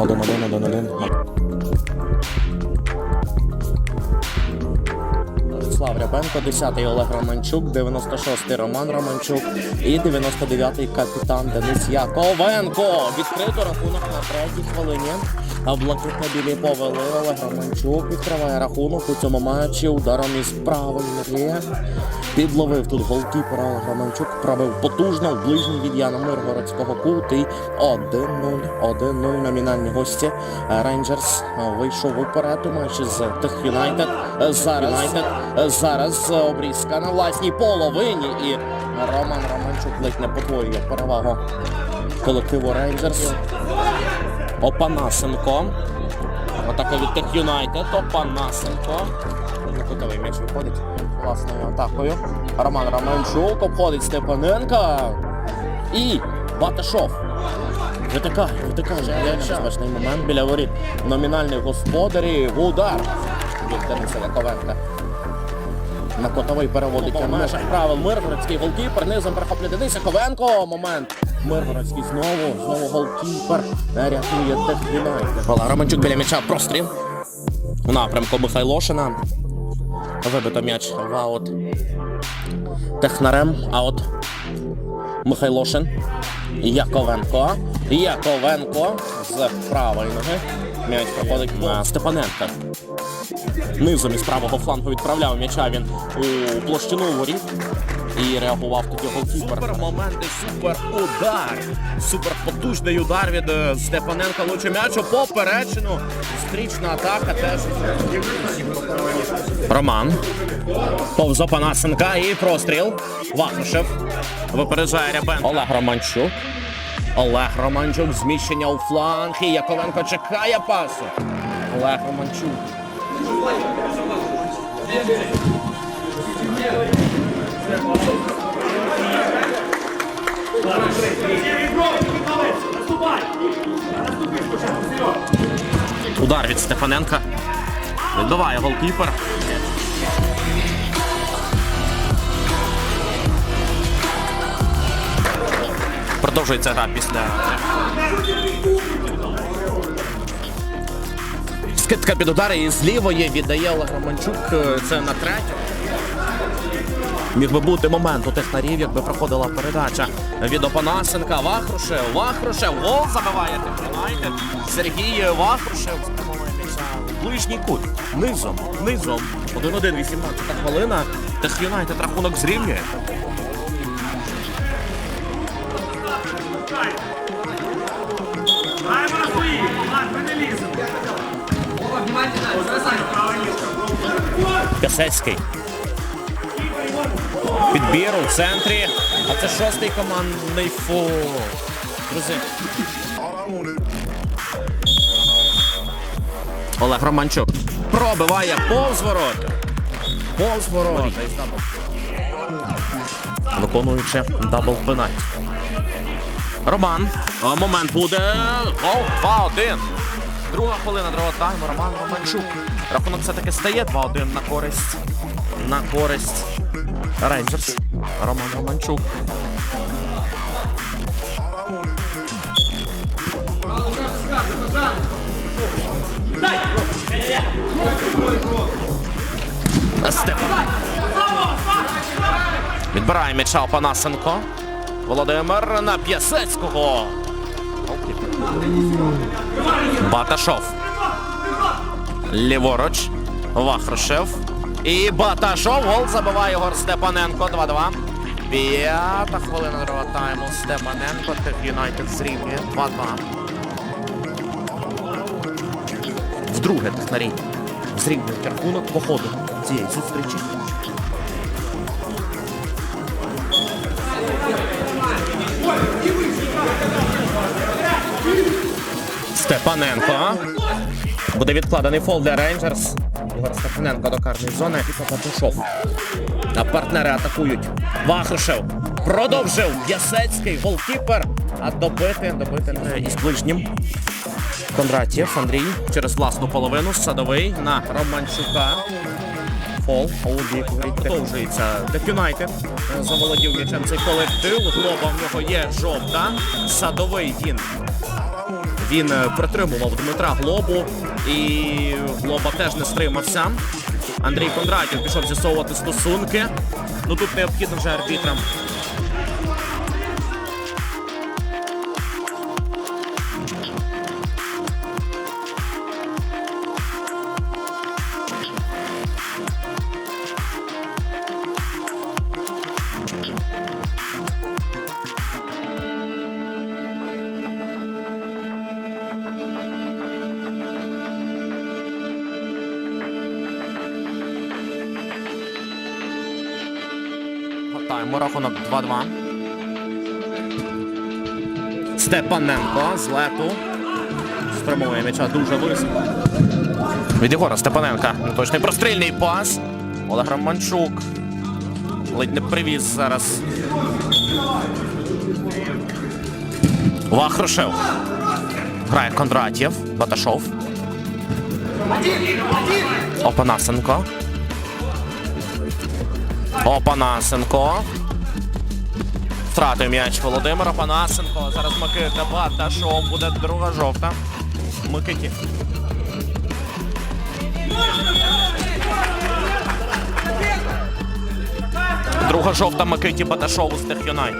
Один, один, один, один. Слав Рябенко, 10-й Олег Романчук, 96-й Роман Романчук і 99-й капітан Денис Яковенко. Відкрито рахунок на третій хвилині. А блакитно-білі повели Олег Романчук відкриває рахунок у цьому матчі ударом із правої ноги. Підловив тут голкіпера Олег Романчук, пробив потужно в ближній від Яна Миргородського кут і 1-0, 1-0 номінальні гості. Рейнджерс вийшов уперед у матчі з Тех Юнайтед. Зараз. Зараз обрізка на власній половині і Роман Романчук ледь не подвоює перевагу колективу Рейнджерс. Опанасенко. Атака від Тех Юнайтед. Опанасенко. На кутовий м'яч виходить власною атакою. Роман Романчук обходить Степаненка. І Баташов. Витикає, витикає. Небезпечний момент біля воріт. Номінальний господарі. Удар від Дениса Яковенка. На котовий переводить у межах правил Миргородський голкіпер. Низом перехоплює Денис Яковенко. Момент. Миргородський знову, знову голкіпер. Рятує Тех Юнайтед. Романчук біля м'яча простріл. У напрямку Михайлошина. Вибито м'яч в аут. Технарем. Аут. Михайлошин. Яковенко. Яковенко з правої ноги. М'яч проходить на Степаненка. Низом із правого флангу відправляв м'яча він у площину воріт. І реагував тоді голкіпер. Супер моменти, супер удар. Супер потужний удар від е, Степаненка лучше м'ячу поперечину. Стрічна атака теж. Роман. Повз Опанасенка і простріл. Вахрушев. Випереджає Рябен. Олег Романчук. Олег Романчук. Зміщення у фланг. І Яковенко чекає пасу. Олег Романчук. Удар від Стефаненка. Відбиває голкіпер. Продовжується гра після. Скидка під удари і з лівої віддає Олег Романчук. Е, Це на третю. Міг би бути момент у технарів, якби проходила передача від Опанасенка. Вахрушев, Вахрушев, гол забиває Технайнайдед. Сергій Вахрушев спрямовує в ближній кут. Низом, низом. 1-1, 18 хвилина. Техюнайтед рахунок зрівнює. Пясецький. Підбір у центрі. А це шостий командний фол. Друзі. Олег Романчук пробиває повз ворота. Повз ворота. Виконуючи дабл пенальті. Роман. Момент буде. Гол 2-1. Друга хвилина другого тайму. Роман Романчук. Рахунок все-таки стає 2-1 на користь. На користь. Рейнджерс. Роман Романчук. Степан. Відбирає м'яча Панасенко. Володимир на П'ясецького. Баташов. Ліворуч. Вахрушев. І Баташов. Гол забиває Ігор Степаненко. 2-2. П'ята хвилина другого тайму. Степаненко. Тех Юнайтед зрівнює. 2-2. Вдруге технарі. Зрівнюють рахунок по ходу цієї зустрічі. Степаненко. Буде відкладений фол для Рейнджерс. Ігор Степаненко до карної зони і Папатушов. А партнери атакують. Вахрушев продовжив. Ясецький голкіпер. А добити, добити не із ближнім. Кондратєв Андрій через власну половину. Садовий на Романчука. Фол, продовжується. Дек Юнайтед заволодів м'ячем цей колектив. Глоба в нього є жовта. Садовий він. Він е, притримував Дмитра Глобу і Глоба теж не стримався. Андрій Кондратів пішов з'ясовувати стосунки. Ну тут необхідно вже арбітрам. Готаємо рахунок 2-2. Степаненко з лету. Спрямує м'яча дуже високо. Від Єгора Степаненка. Точний прострільний пас. Олег Романчук. Ледь не привіз зараз. Вахрушев. Грає Кондратєв. Баташов. Опанасенко. Опанасенко. Втратив м'яч Володимир Опанасенко. Зараз Микита Баташов. Буде друга жовта. Микиті. Друга жовта Микиті Баташову з Тех Юнайт.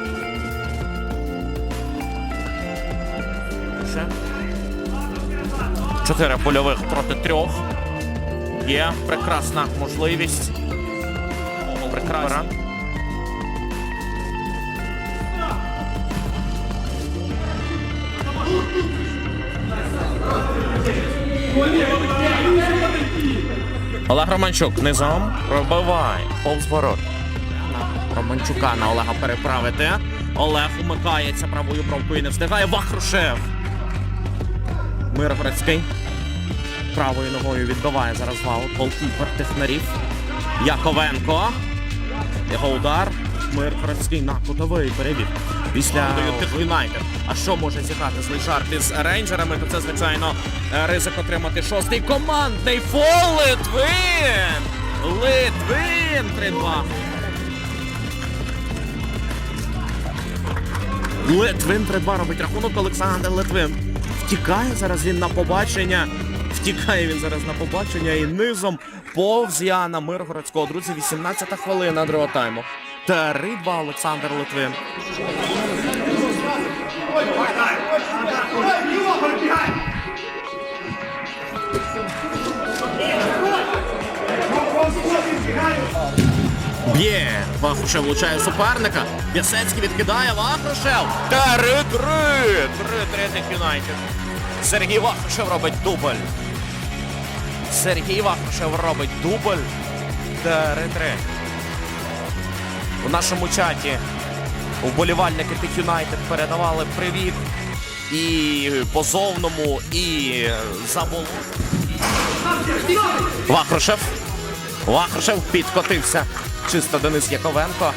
Чотири польових проти трьох. Є прекрасна можливість. Прекрасно. Олег Романчук низом пробиває повз ворот. На Романчука на Олега переправити. Олег умикається правою бровкою і не встигає. Вахрушев. Миргородський. Правою ногою відбиває зараз ваут. Голкіпер Технарів. Яковенко. Його удар. Миргородський на кутовий перебіг. Після Юнайтед. А що може зіграти злий жарт із рейнджерами? То це, звичайно, е, ризик отримати шостий командний фол Литвин! Литвин 3-2. Литвин 3-2 робить рахунок Олександр Литвин. Втікає зараз він на побачення. Втікає він зараз на побачення і низом повз Яна Миргородського. Друзі, 18-та хвилина другого тайму. 3-2 Олександр Литвин. Б'є. Вахрушев влучає суперника. П'ясецький відкидає Вахрушев. Три-три. Три-три Тих Юнайтед. Сергій Вахрушев робить дубль. Сергій Вахрушев робить дубль. Три-три. У нашому чаті вболівальники Тих Юнайтед передавали привіт і позовному, і заболу. Вахрушев. Вахрушев підкотився. Чисто Денис Яковенко.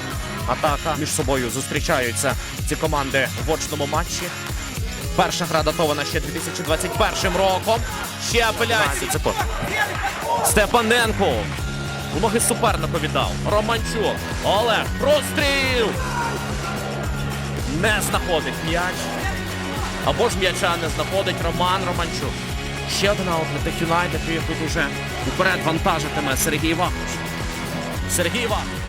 Атака між собою зустрічаються ці команди в очному матчі. Перша гра датована ще 2021 роком. Ще апеляції. Степаненко. У ноги супернику віддав. Романчук. Олег. Простріл. Не знаходить м'яч. Або ж м'яча не знаходить Роман Романчук. Ще один аут для Тих Юнайтед, який тут уже уперед вантажитиме Сергій Вахруш. Сергій Вахруш.